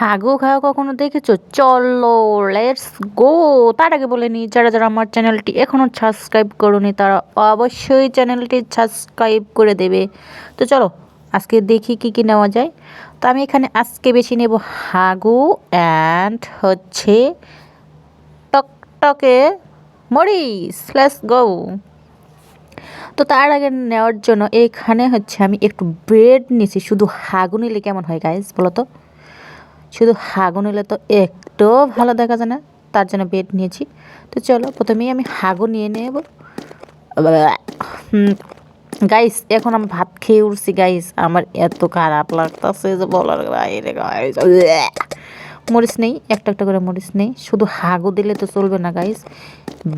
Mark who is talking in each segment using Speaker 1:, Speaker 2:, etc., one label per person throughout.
Speaker 1: হাগু খাওয়া কখনো দেখেছ? চলো লেটস গো তার আগে বলে নিই, যারা যারা আমার চ্যানেলটি এখনও সাবস্ক্রাইব করোনি, তারা অবশ্যই চ্যানেলটি সাবস্ক্রাইব করে দেবে। তো চলো, আজকে দেখি কি কি নেওয়া যায়। তো আমি এখানে আজকে বেশি নেব হাগু অ্যান্ড হচ্ছে টকটকে মরিস লেটস গো তো তার আগে নেওয়ার জন্য এখানে হচ্ছে আমি একটু ব্রেড নিয়েছি শুধু হাগু নিলে কেমন হয় গাইস বলো তো? শুধু হাগু নিলে তো একটু ভালো দেখা যায় না, তার জন্য বেড নিয়েছি। তো চলো, প্রথমেই আমি হাগু নিয়ে নেব। গাইস এখন আমি ভাত খেয়ে উঠছি গাইস আমার এত খারাপ লাগতেছে যে বলার বাইরে গাইস মরিচ নেই, একটা একটা করে মরিচ নেই, শুধু হাগু দিলে তো চলবে না গাইস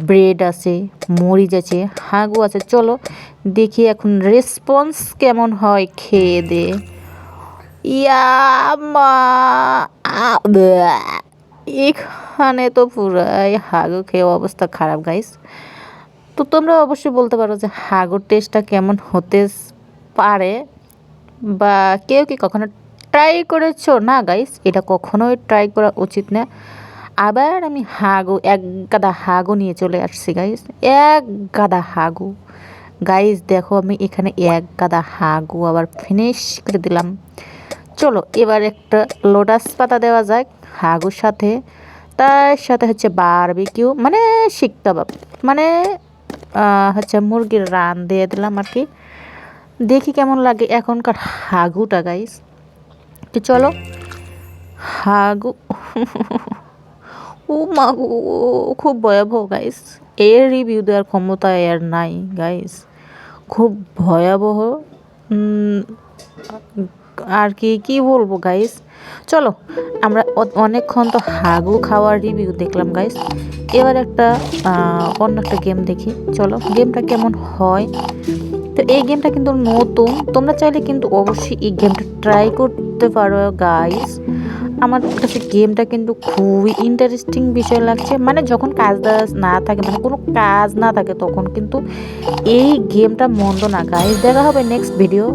Speaker 1: ব্রেড আছে, মরিচ আছে, হাগু আছে, চলো দেখি এখন রেসপন্স কেমন হয়, খেয়ে দে। এখানে তো পুরাই হাগু খেয়ে অবস্থা খারাপ গাইস তো তোমরা অবশ্যই বলতে পারো যে হাগুর টেস্টটা কেমন হতে পারে, বা কেউ কি কখনো ট্রাই করেছ? না গাইস এটা কখনোই ট্রাই করা উচিত না। আবার আমি হাগু, এক গাদা হাগু নিয়ে চলে আসছি গাইস এক গাদা হাগু। গাইস দেখো আমি এখানে এক গাদা হাগু আবার ফিনিশ করে দিলাম। চলো, এবার একটা লোটাস পাতা দেওয়া যাক, হাগুর সাথে। তার সাথে হচ্ছে বারবিকিউ মানে শিক কাবাব। মানে হচ্ছে মুরগির রান দিয়ে দিলাম আর কি। দেখি কেমন লাগে এখনকার হাগুটা গাইস তো চলো, হাগু ও মাগু খুব ভয়াবহ গাইস এর রিভিউ দেওয়ার ক্ষমতা এর নাই গাইস খুব ভয়াবহ আর কি কি বলব গাইস চলো, আমরা অনেকক্ষণ তো হাগু খাওয়ার রিভিউ দেখলাম গাইস এবার একটা অন্য একটা গেম দেখি। চলো গেমটা কেমন হয়? তো এই গেমটা কিন্তু নতুন। তোমরা চাইলে কিন্তু অবশ্যই এই গেমটা ট্রাই করতে পারো গাইস আমার কাছে গেমটা কিন্তু খুবই ইন্টারেস্টিং বিষয় লাগছে। মানে যখন কাজ দাজ না থাকে মানে কোনো কাজ না থাকে, তখন কিন্তু এই গেমটা মন্দ না গাইস দেখা হবে নেক্সট ভিডিও